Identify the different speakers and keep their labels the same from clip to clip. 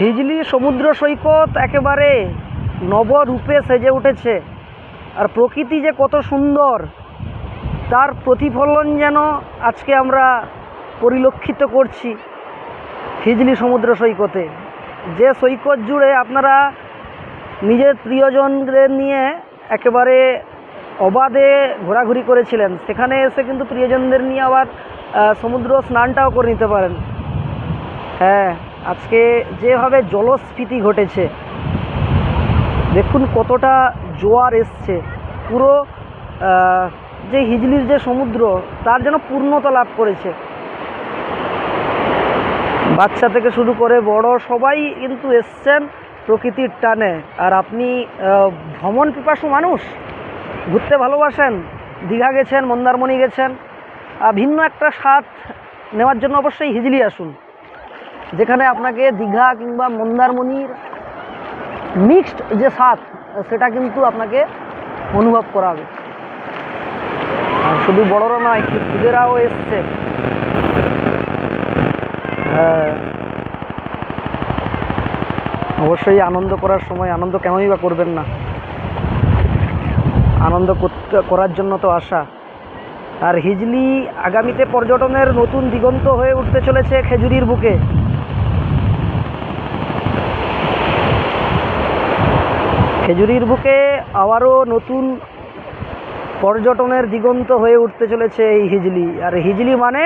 Speaker 1: হিজলি সমুদ্র সৈকত একেবারে নবরূপে সেজে উঠেছে। আর প্রকৃতি যে কত সুন্দর, তার প্রতিফলন যেন আজকে আমরা পরিলক্ষিত করছি হিজলি সমুদ্র সৈকতে। যে সৈকত জুড়ে আপনারা নিজের প্রিয়জনদের নিয়ে একেবারে অবাধে ঘোরাঘুরি করেছিলেন, সেখানে এসে কিন্তু প্রিয়জনদের নিয়ে আবার সমুদ্র স্নানটাও করে নিতে পারেন। হ্যাঁ আজকে যেভাবে জলস্ফীতি ঘটেছে, দেখুন কতটা জোয়ার এসছে। পুরো যে হিজলির যে সমুদ্র, তার যেন পূর্ণতা লাভ করেছে। বাচ্চা থেকে শুরু করে বড় সবাই কিন্তু এসছেন প্রকৃতির টানে। আর আপনি ভ্রমণ পিপাসু মানুষ, ঘুরতে ভালোবাসেন, দীঘা গেছেন, মন্দারমণি গেছেন ভিন্ন একটা স্বাদ নেওয়ার জন্য অবশ্যই হিজলি আসুন। যেখানে আপনাকে দীঘা কিংবা মন্দারমণির মিক্সড যে স্বাদ, সেটা কিন্তু আপনাকে অনুভব করাবে। আর শুধু বড়রা নয় খুদেরাও এসছে। হ্যাঁ। অবশ্যই আনন্দ করার সময়, আনন্দ কেনই বা করবেন না? আনন্দ করার জন্য তো আসা আর হিজলি আগামীতে পর্যটনের নতুন দিগন্ত হয়ে উঠতে চলেছে খেজুরির বুকে। খেজুরির বুকে আবারও নতুন পর্যটনের দিগন্ত হয়ে উঠতে চলেছে এই হিজলি। আর হিজলি মানে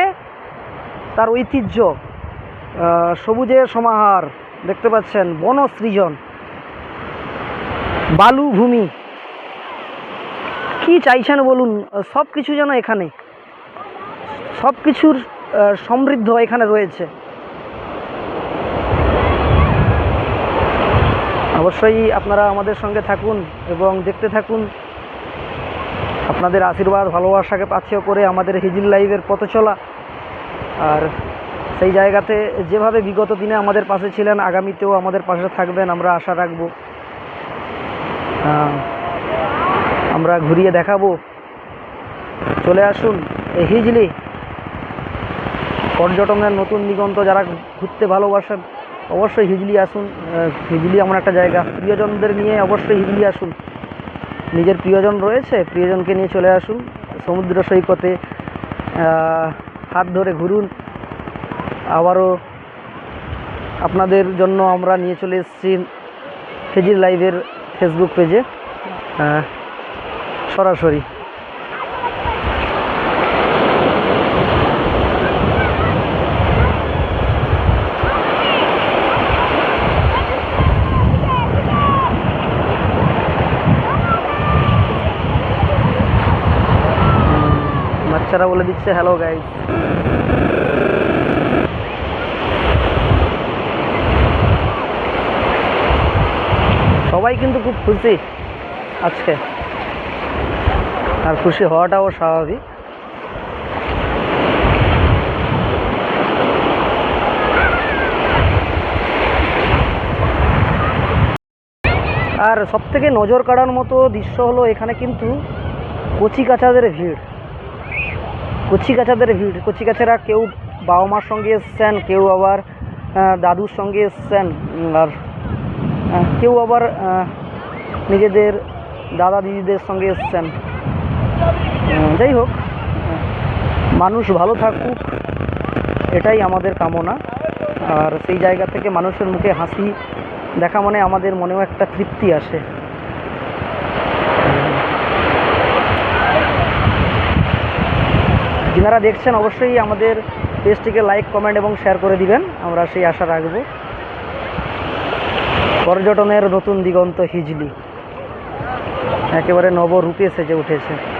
Speaker 1: তার ঐতিহ্য সবুজের সমাহার, দেখতে পাচ্ছেন, বনসৃজন। বালু ভূমি কি চাইছেন বলুন? সব কিছু যেন এখানে সব কিছুর সমৃদ্ধ এখানে রয়েছে। অবশ্যই আপনারা আমাদের সঙ্গে থাকুন এবং দেখতে থাকুন। আপনাদের আশীর্বাদ, ভালোবাসাকে পাথেয় করে আমাদের হিজিল লাইভের পথ চলা। আর সেই জায়গাতে যেভাবে বিগত দিনে আমাদের পাশে ছিলেন, আগামীতেও আমাদের পাশে থাকবেন আমরা আশা রাখব। আমরা ঘুরিয়ে দেখাবো। চলে আসুন এই হিজলি। পর্যটনের নতুন দিগন্ত যারা ঘুরতে ভালোবাসেন অবশ্যই হিজলি আসুন হিজলি এমন একটা জায়গা। প্রিয়জনদের নিয়ে অবশ্যই হিজলি আসুন। নিজের প্রিয়জন রয়েছে, প্রিয়জনকে নিয়ে চলে আসুন সমুদ্র সৈকতে হাত ধরে ঘুরুন। আবারও আপনাদের জন্য আমরা নিয়ে চলে এসেছি ফেজির লাইভের ফেসবুক পেজে। সরাসরি। বাচ্চারা বলে দিচ্ছে হ্যালো গাইজ সবাই কিন্তু খুব খুশি আজকে। আর খুশি হওয়াটাও স্বাভাবিক। আর সবথেকে নজর কাড়ার মতো দৃশ্য হলো এখানে কিন্তু কচি কাচাদের ভিড়। কচি কাচাদের ভিড়। কচি কাচারা কেউ বাবা মার সঙ্গে এসছেন, কেউ আবার দাদুর সঙ্গে এসছেন আর কেউ আবার নিজেদের দাদা দিদিদের সঙ্গে এসছেন। যাই হোক, মানুষ ভালো থাকুক, এটাই আমাদের কামনা। আর সেই জায়গা থেকে মানুষের মুখে হাসি দেখা মানে আমাদের মনেও একটা তৃপ্তি আসে। যিনারা দেখছেন, অবশ্যই আমাদের পেজটিকে লাইক কমেন্ট এবং শেয়ার করে দিবেন। আমরা সেই আশা রাখব। পর্যটনের নতুন দিগন্ত হিজলি। একেবারে নবরূপে সেজে উঠেছে।